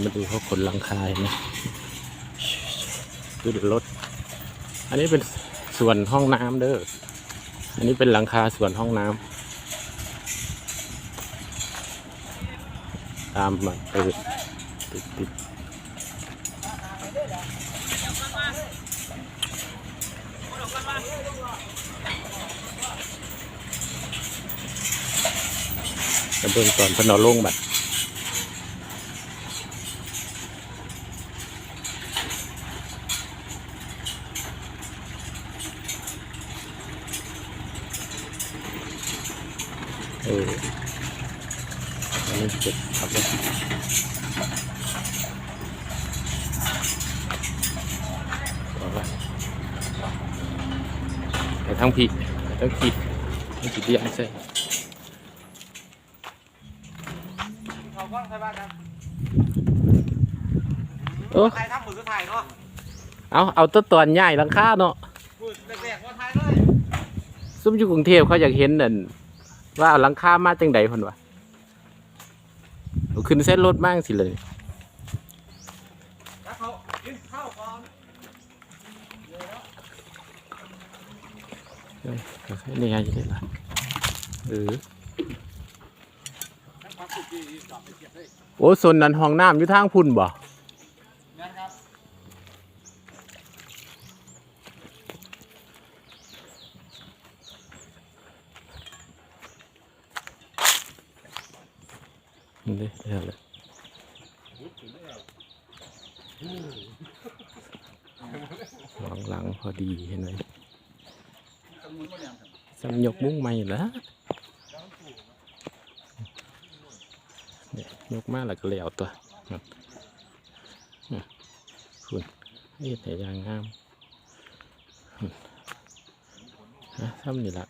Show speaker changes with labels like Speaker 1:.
Speaker 1: มาดูเขาขนหลังคาเห็นไหมดูรถ อันนี้เป็นส่วนห้องน้ำเด้อ อันนี้เป็นหลังคาส่วนห้องน้ำตามมาเปิดติดติดกระเบื้องก่อนพนอาลงบัด เอออันนี้เจ็บครับเลยเอาละไปทั้งผิดไปทั้งผิดทั้งผิดที่ยังใช่
Speaker 2: เขาก็ใช่บ้านครับ
Speaker 1: เออ
Speaker 2: ไทยทำมือก็ไทยเนาะ
Speaker 1: เอาเอาต้นตอนใหญ่หลังคาเนาะ
Speaker 2: แรกๆว่าไทยเลย
Speaker 1: ซุ่มอยู่กรุงเทพเขาอยากเห็นนั่น ว่าเอาหลังคามาจังใดคนวะเอาขึ้นเส้นรถมากสิเลย
Speaker 2: เนข้าวก่อน
Speaker 1: นี่ไงจะได้ละเออโอ้ส่วนนั้นห้องน้ำอยู่ทางพุ่นบ่
Speaker 2: นี่
Speaker 1: เด้เดี๋ยวเลยหลังหลังพอดีเห็นไหมสัญญกมุ้งใหม่ล้วเนี่ยยกมาแล้วก็แล้วตัวคุณนี่แต่ยางงามอืมฮะซ้ำนี่ละ